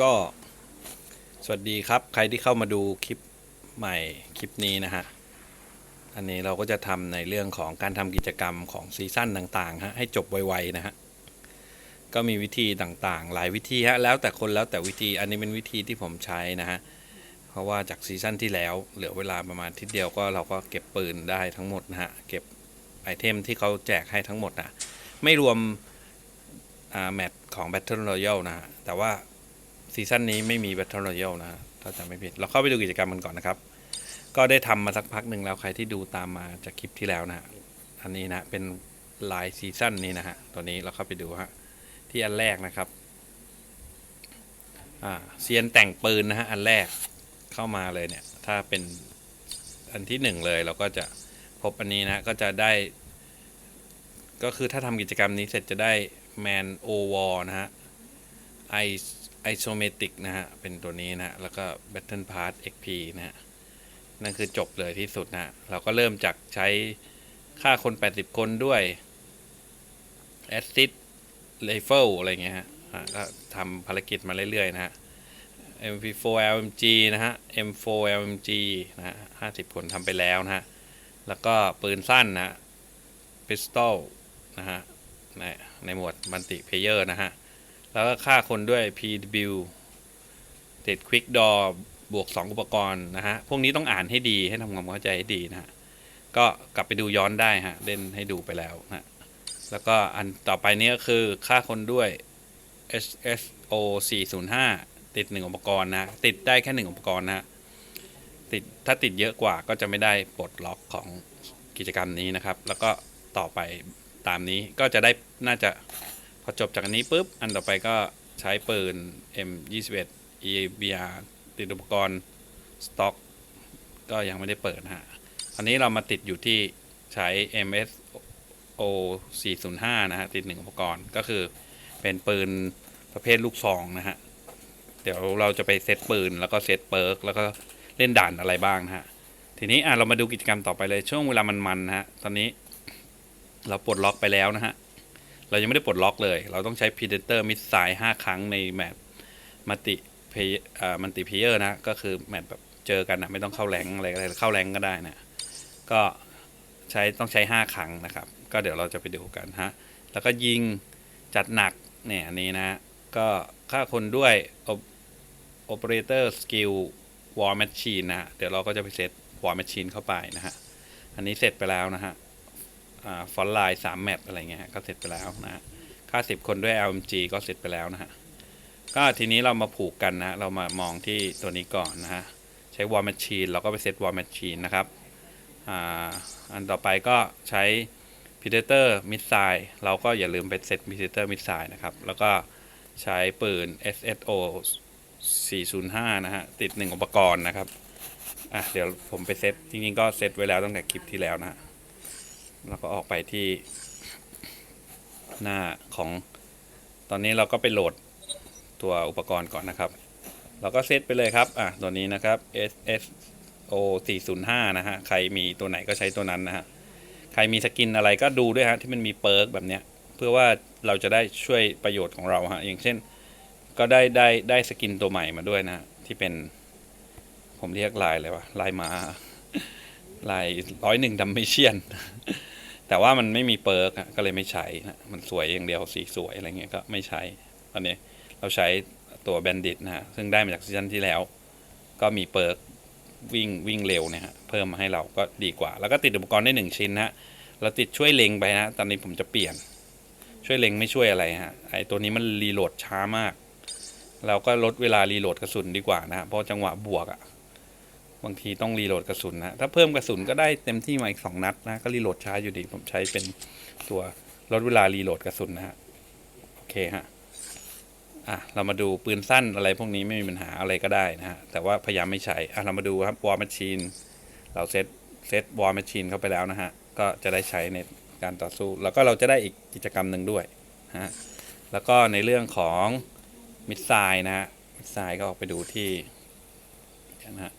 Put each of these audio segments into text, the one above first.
ก็ สวัสดีครับ ใครที่เข้ามาดูคลิปใหม่คลิปนี้นะฮะ อันนี้เราก็จะทำในเรื่องของการทำกิจกรรมของซีซั่นต่างๆฮะให้จบไวๆนะฮะ ก็มีวิธีต่างๆ หลายวิธีฮะแล้วแต่คนแล้วแต่วิธีอันนี้เป็นวิธีที่ผมใช้นะฮะ เพราะว่าจากซีซั่นที่แล้วเหลือเวลาประมาณทิศเดียวก็เราก็เก็บปืนได้ทั้งหมดนะฮะเก็บไอเทมที่เขาแจกให้ทั้งหมดนะไม่รวมแมตช์ของ Battle Royale นะฮะแต่ว่า ซีซั่นนี้ไม่มี Battle Royale นะถ้าจำไม่ผิด เราเข้าไปดูกิจกรรมกันก่อนนะครับ ก็ได้ทำมาสักพักหนึ่งแล้วใครที่ดูตามมาจากคลิปที่แล้วนะฮะอันนี้นะเป็นลายซีซั่นนี้นะฮะตัวนี้เราเข้าไปดูฮะที่อันแรกนะครับอ่าเซียนแต่งปืนนะฮะอันแรกเข้ามาเลยเนี่ย ถ้าเป็นอันที่หนึ่งเลยเราก็จะพบอันนี้นะก็จะได้ ก็คือถ้าทำกิจกรรมนี้เสร็จจะได้แมนโอวอนะฮะไอ ไอโซเมติกนะฮะ เป็นตัวนี้นะฮะแล้วก็ Battle Pass XP นะฮะ นั่นคือจบเลยที่สุดนะฮะเราก็เริ่มจากใช้ค่าคน 80 คนด้วยแอสซิดเลเฟลอะไรเงี้ยฮะก็ทำภารกิจมาเรื่อย ๆ นะฮะ MP4 LMG นะฮะ M4 LMG นะฮะ50 คนทำไปแล้วนะฮะ แล้วก็ปืนสั้นนะฮะ Pistol นะฮะ ในในหมวดมัลติเพเยอร์นะฮะ แล้วก็ฆ่าคนด้วย PW ติด Quick Draw บวก 2 อุปกรณ์นะฮะ พวกนี้ต้องอ่านให้ดีให้ทำความเข้าใจให้ดีนะฮะ ก็กลับไปดูย้อนได้ฮะ เล่นให้ดูไปแล้วนะฮะแล้วก็อันต่อไปนี้ก็คือฆ่าคนด้วย SSO 405 ติด 1 อุปกรณ์นะ ติดได้แค่ 1 อุปกรณ์นะฮะติดถ้าติดเยอะกว่าก็จะไม่ได้ปลดล็อกของกิจกรรมนี้นะครับ แล้วก็ต่อไปตามนี้ก็จะได้น่าจะ พอจบจากอันนี้ปุ๊บ อันต่อไปก็ใช้ปืน M21 EBR ติดอุปกรณ์สต็อกก็ยังไม่ได้เปิดนะฮะอันนี้เรามาติดอยู่ที่ใช้ MSO 405 นะฮะ ติดหนึ่งอุปกรณ์ก็คือเป็นปืนประเภทลูกซองนะฮะ เดี๋ยวเราจะไปเซตปืนแล้วก็เซตเปิร์กแล้วก็เล่นด่านอะไรบ้างนะฮะ ทีนี้อะเรามาดูกิจกรรมต่อไปเลยช่วงเวลามันๆนะฮะ ตอนนี้ เราปลดล็อกไปแล้วนะฮะ เรายังไม่ได้ปลดล็อกเลย เราต้องใช้ Predator Missile 5 ครั้งในแมตช์มัติเพย์มัติเพเยอร์นะ ก็คือแมตช์แบบเจอกันนะไม่ต้องเข้าแรงอะไรอะไรเข้าแรงก็ได้นะ ก็ใช้ต้องใช้ 5 ครั้งนะครับ ก็เดี๋ยวเราจะไปดูกันฮะ แล้วก็ยิงจัดหนักเนี่ยนี้นะ ก็ฆ่าคนด้วย Operator Skill War Machine นะฮะเดี๋ยวเราก็จะไปเซต War Machine เข้าไปนะฮะ อันนี้เสร็จไปแล้วนะฮะ ฟอนต์ไลน์สามแมตช์อะไรเงี้ยก็เสร็จไปแล้วนะฮะค่าสิบคนด้วย LMG ก็เสร็จไปแล้วนะฮะก็ทีนี้เรามาผูกกันนะเรามามองที่ตัวนี้ก่อนนะฮะใช้ War Machine เราก็ไปเซต War Machine นะครับอ่าอันต่อไปก็ใช้ Predator Missile เราก็อย่าลืมไปเซต Predator Missile นะครับ แล้วก็ใช้ปืน SSO 405 นะฮะ ติดหนึ่งอุปกรณ์นะครับ อะ เดี๋ยวผมไปเซต จริงๆ ก็เซตไว้แล้วตั้งแต่คลิปที่แล้วนะฮะ เราก็ออกไปที่หน้าของตอนนี้เราก็ไปโหลดตัวอุปกรณ์ก่อนนะครับ เราก็เซตไปเลยครับ อะ ตัวนี้นะครับ SSO 405นะฮะ ใครมีตัวไหนก็ใช้ตัวนั้นนะฮะ ใครมีสกินอะไรก็ดูด้วยฮะ ที่มันมีเปิร์กแบบเนี้ย เพื่อว่าเราจะได้ช่วยประโยชน์ของเราฮะ อย่างเช่น ก็ได้ได้ได้สกินตัวใหม่มาด้วยนะ ที่เป็น ผมเรียกลายเลยวะลายมา ลายร้อยหนึ่งดัมเมเชียน แต่ว่ามันไม่มีเปิร์กอะก็เลยไม่ใช้นะมันสวยอย่างเดียวสีสวยอะไรเงี้ยก็ไม่ใช้ ตอนนี้เราใช้ตัวแบนดิตนะฮะซึ่งได้มาจากซีซั่นที่แล้ว ก็มีเปิร์กวิ่งวิ่งเร็วเนี่ยฮะเพิ่มมาให้เราก็ดีกว่า แล้วก็ติดอุปกรณ์ได้หนึ่งชิ้นนะเราติดช่วยเล็งไปนะตอนนี้ผมจะเปลี่ยน ช่วยเล็งไม่ช่วยอะไรฮะไอตัวนี้มันรีโหลดช้ามาก เราก็ลดเวลารีโหลดกระสุนดีกว่านะฮะเพราะจังหวะบวกอะ บางทีต้องรีโหลดกระสุนนะถ้าเพิ่มกระสุนก็ได้เต็มที่มาอีกสองนัดนะก็รีโหลดช้าอยู่ดีผมใช้เป็นตัวลดเวลารีโหลดกระสุนนะฮะโอเคฮะอะเรามาดูปืนสั้นอะไรพวกนี้ไม่มีปัญหาอะไรก็ได้นะฮะแต่ว่าพยายามไม่ใช้อะเรามาดูครับวอร์มชีนเราเซตเซตวอร์มชีนเข้าไปแล้วนะฮะก็จะได้ใช้ในการต่อสู้ แล้วก็เราจะได้อีกกิจกรรมหนึ่งด้วยฮะแล้วก็ในเรื่องของมิสไซล์นะฮะมิสไซล์ก็ออกไปดูที่นะฮะ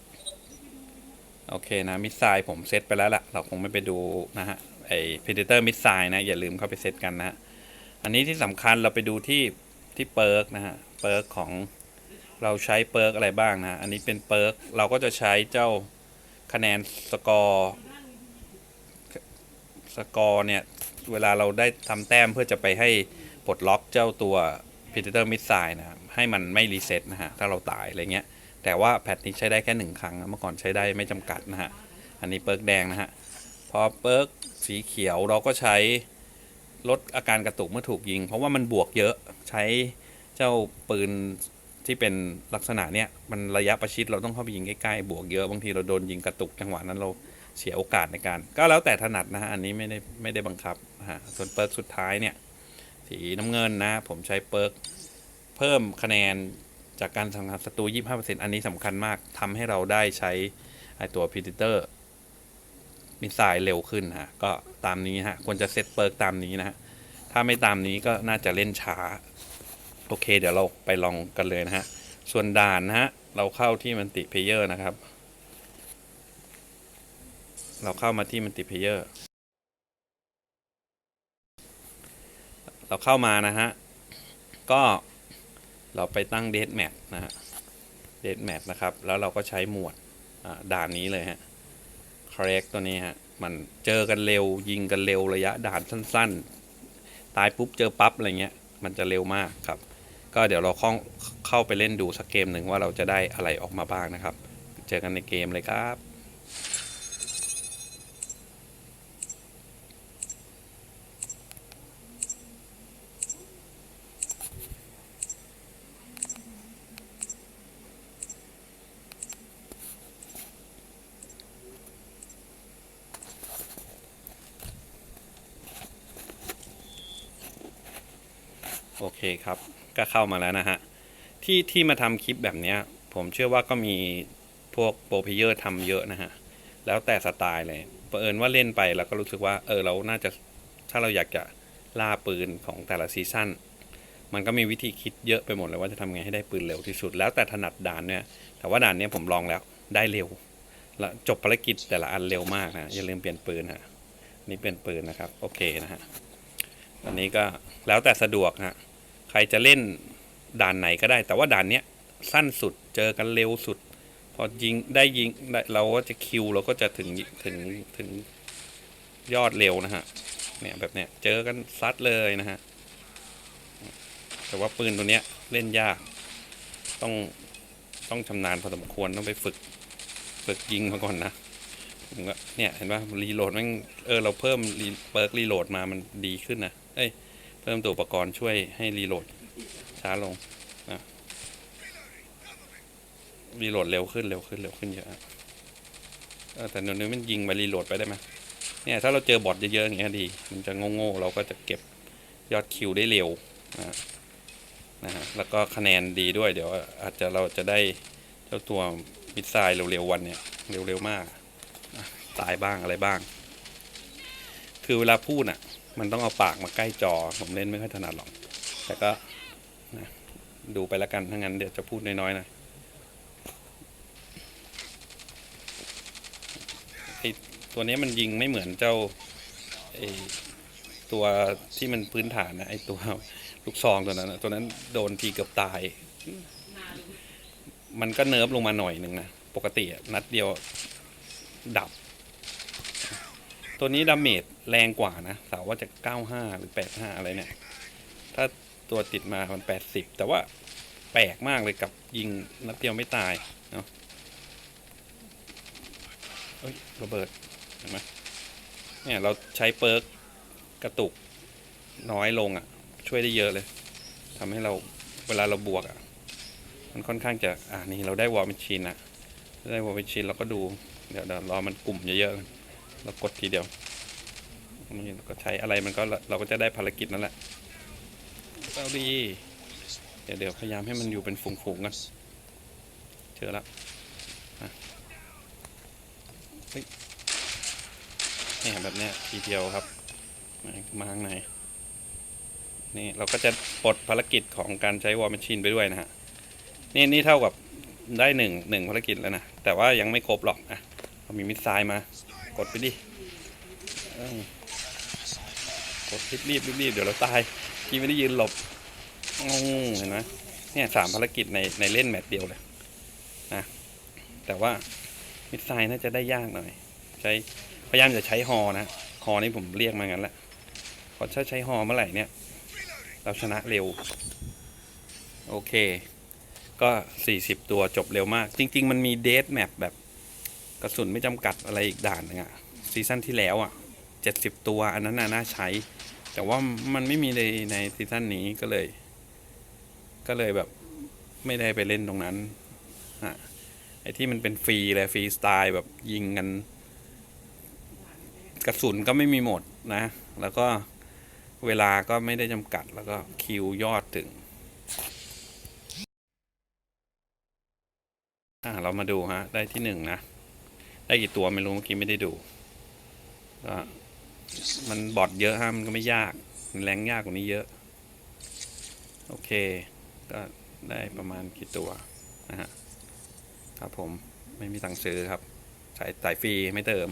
โอเคนะมิสไซล์ผมเซตไปแล้วล่ะ เราคงไม่ไปดูนะฮะไอ Predator มิสไซล์นะ อย่าลืมเข้าไปเซตกันนะ อันนี้ที่สำคัญเราไปดูที่ที่เปิร์กนะฮะเปิร์กของเราใช้เปิร์กอะไรบ้างนะ อันนี้เป็นเปิร์กเราก็จะใช้เจ้าคะแนนสกอร์สกอร์เนี่ย เวลาเราได้ทำแต้มเพื่อจะไปให้ปลดล็อกเจ้าตัว Predator Missile นะครับให้มันไม่รีเซ็ตนะฮะ ถ้าเราตายอะไรเงี้ย แต่ว่าแพทนี้ใช้ได้แค่หนึ่งครั้งนะเมื่อก่อนใช้ได้ไม่จำกัดนะฮะ อันนี้เปิร์กแดงนะฮะ พอเปิร์กสีเขียวเราก็ใช้ลดอาการกระตุกเมื่อถูกยิง เพราะว่ามันบวกเยอะใช้เจ้าปืนที่เป็นลักษณะเนี้ยมันระยะประชิดเราต้องเข้าไปยิงใกล้ๆบวกเยอะบางทีเราโดนยิงกระตุกจังหวะนั้นเราเสียโอกาสในการ ก็แล้วแต่ถนัดนะฮะอันนี้ไม่ได้ไม่ได้บังคับฮะส่วนเปิร์กสุดท้ายเนี่ยสีน้ำเงินนะ ผมใช้เปิร์กเพิ่มคะแนน จากการสังหารศัตรู 25%อันนี้สำคัญมากทำให้เราได้ใช้ไอตัว Predator มิสไซล์เร็วขึ้นฮะ ก็ตามนี้ฮะ ควรจะเซตเปิร์กตามนี้นะฮะ ถ้าไม่ตามนี้ก็น่าจะเล่นช้า โอเค เดี๋ยวเราไปลองกันเลยนะฮะ ส่วนด่านนะฮะ เราเข้าที่มันติเพเยอร์นะครับ เราเข้ามาที่มันติเพเยอร์ เราเข้ามานะฮะ ก็ เราไปตั้งเดทแมทนะฮะเดทแมทนะครับ แล้วเราก็ใช้หมวดด่านนี้เลยฮะ correct ตัวนี้ฮะ มันเจอกันเร็วยิงกันเร็วระยะด่านสั้น ๆ ตายปุ๊บเจอปั๊บอะไรเงี้ย มันจะเร็วมากครับ ก็เดี๋ยวเราเข้าเข้าไปเล่นดูสักเกมหนึ่งว่าเราจะได้อะไรออกมาบ้างนะครับ เจอกันในเกมเลยครับ โอเคครับ ก็เข้ามาแล้วนะฮะ ที่ที่มาทำคลิปแบบนี้ผมเชื่อว่าก็มีพวกโปรพลเยอร์ทำเยอะนะฮะ แล้วแต่สไตล์เลยเผอิญว่าเล่นไปแล้วก็รู้สึกว่าเออเราน่าจะถ้าเราอยากจะล่าปืนของแต่ละซีซั่นมันก็มีวิธีคิดเยอะไปหมดเลยว่าจะทำไงให้ได้ปืนเร็วที่สุด แล้วแต่ถนัดด่านเนี่ย แต่ว่าด่านเนี้ยผมลองแล้วได้เร็วแล้วจบภารกิจแต่ละอันเร็วมากนะอย่าลืมเปลี่ยนปืนฮะนี่เปลี่ยนปืนนะครับโอเคนะฮะอันนี้ก็แล้วแต่สะดวกฮะ ใครจะเล่นด่านไหนก็ได้ แต่ว่าด่านเนี้ยสั้นสุดเจอกันเร็วสุด พอยิงได้ยิงเราก็จะคิวเราก็จะถึงถึงถึงยอดเร็วนะฮะเนี่ยแบบเนี้ยเจอกันซัดเลยนะฮะแต่ว่าปืนตัวเนี้ยเล่นยาก ต้องต้องชำนาญพอสมควรต้องไปฝึกฝึกยิงมาก่อนนะผมก็เนี่ยเห็นว่ารีโหลดแม่งเออเราเพิ่มเปิร์กรีโหลดมามันดีขึ้นนะเอ้ย เพิ่มตัวอุปกรณ์ช่วยให้รีโหลดช้าลงนะรีโหลดเร็วขึ้นเร็วขึ้นเร็วขึ้นเยอะแต่เดี๋ยวนี้มันยิงไปรีโหลดไปได้ไหมเนี่ยถ้าเราเจอบอทเยอะๆอย่างเงี้ยดี มันจะโง่ๆเราก็จะเก็บยอดคิวได้เร็วนะนะฮะแล้วก็คะแนนดีด้วยเดี๋ยวอาจจะเราจะได้เจ้าตัวมิสไซล์เร็วๆวันเนี่ยเร็วๆมาก ตายบ้างอะไรบ้าง คือเวลาพูดอะ มันต้องเอาปากมาใกล้จอ ผมเล่นไม่ค่อยถนัดหรอก แต่ก็นะดูไปแล้วกันถ้างั้นเดี๋ยวจะพูดน้อยๆนะไอตัวนี้มันยิงไม่เหมือนเจ้าไอตัวที่มันพื้นฐานนะไอตัวลูกซองตัวนั้นนะตัวนั้นโดนทีเกือบตาย มันก็เนิร์ฟลงมาหน่อยหนึ่งนะ ปกตินัดเดียวดับ ตัวนี้ดาเมจ แรงกว่านะสาวว่าจะ 95 หรือ 85 อะไรเนี่ย ถ้าตัวติดมามัน 80 แต่ว่าแปลกมากเลยกับยิงนัดเดียวไม่ตาย เนาะเอ้ยระเบิดเห็นไหมเนี่ย เราใช้เปิร์กกระตุกน้อยลงอะ่ะ ช่วยได้เยอะเลย ทำให้เราเวลาเราบวกอะ่ะ มันค่อนข้างจะ อ่านี่เราได้วอล m มชชีนอะได้วอล m มชชีนเราก็ดู เดี๋ยวเดี๋ยวรอมันกลุ่มเยอะๆเรากดทีเดียว นี่เราก็ใช้อะไรมันก็เราก็จะได้ภารกิจนั่นแหละเอาดี เดี๋ยวเดี๋ยวพยายามให้มันอยู่เป็นฝูงๆกันเจอแล้วอ่เฮ้ยเนี่แบบนี้ทีเดียวครับมามาข้างในนี่เราก็จะปลดภารกิจของการใช้วอล m มชชีนไปด้วยนะฮะนี่นี่เท่ากับได้หนึ่งหนึ่งภารกิจแล้วนะ แต่ว่ายังไม่ครบหรอกอะเรามีมิสไซล์มา กดไปดิ รีบรีบรีบรบเดี๋ยวเราตายพี่ไม่ได้ยืนหลบเห็นไหมเนี่ยสามภารกิจในในเล่นแมตช์เดียวเลยนะแต่ว่ามิดไซน์น่าจะได้ยากหน่อย ใช้พยายามจะใช้ฮอนะฮอนี่ผมเรียกมางั้นแหละเพราะถ้าใช้ฮอเมื่อไหร่เนี่ย เราชนะเร็ว โอเค ก็40ตัวจบเร็วมาก จริง ๆ มันมีเดทแมปแบบกระสุนไม่จำกัดอะไรอีกด่านนึงอะซีซั่นที่แล้วอะ 70 ตัว อันนั้นน่ะน่าใช้ แต่ว่ามันไม่มีในในซีซั่นนี้ก็เลย ก็เลยแบบไม่ได้ไปเล่นตรงนั้นฮะไอ้ที่มันเป็นฟรีเลยฟรีสไตล์แบบยิงกัน กระสุนก็ไม่มีหมดนะ แล้วก็เวลาก็ไม่ได้จำกัดแล้วก็คิวยอดถึงอ่าเรามาดูฮะ ได้ที่หนึ่งนะ ได้กี่ตัวไม่รู้เมื่อกี้ไม่ได้ดูก็ มันบอดเยอะฮะมันก็ไม่ยากแรงยากกว่านี้เยอะ โอเค ก็ได้ประมาณกี่ตัวนะฮะครับผมไม่มีตังซื้อครับสายสายฟรีไม่เติม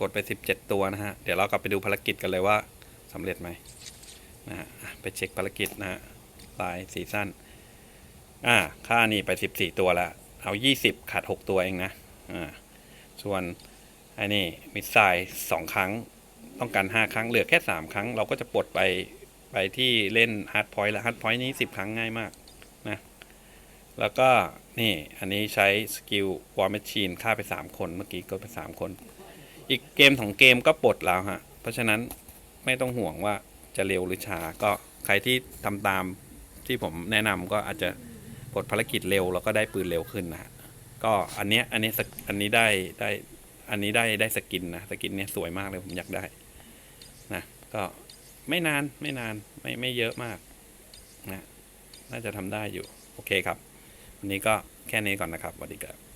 กดไปสิบเจ็ดตัวนะฮะ เดี๋ยวเรากลับไปดูภารกิจกันเลยว่าสำเร็จไหมนะฮะไปเช็คภารกิจนะฮะลายซีซั่นอ่าค่านี่ไปสิบสี่ตัวล้วเอายี่สิบขาดหกตัวเองนะอ่าส่วน อ้นี่มิสไซล์สองครั้ง ต้องการห้าครั้งเหลือแค่สามครั้ง เราก็จะปลดไปไปที่เล่นฮาร์ดพอยต์แล้วฮาร์ดพอยต์นี้สิบครั้งง่ายมากนะแล้วก็นี่อันนี้ใช้สกิลวอร์มชชีนฆ่าไปสามคนเมื่อกี้ก็ไปสามคน อีกเกมของเกมก็ปลดแล้วฮะ เพราะฉะนั้นไม่ต้องห่วงว่าจะเร็วหรือช้าก็ใครที่ทำตามที่ผมแนะนำก็อาจจะกดภารกิจเร็วแล้วก็ได้ปืนเร็วขึ้นนะก็อันเนี้ยอันนี้สกอันนี้ได้ได้ อันนี้ได้ได้สกินนะสกินเนี้ยสวยมากเลยผมอยากได้นะก็ไม่นานไม่นานไม่ไม่เยอะมากนะน่าจะทำได้อยู่ โอเคครับ วันนี้ก็แค่นี้ก่อนนะครับสวัสดีครับ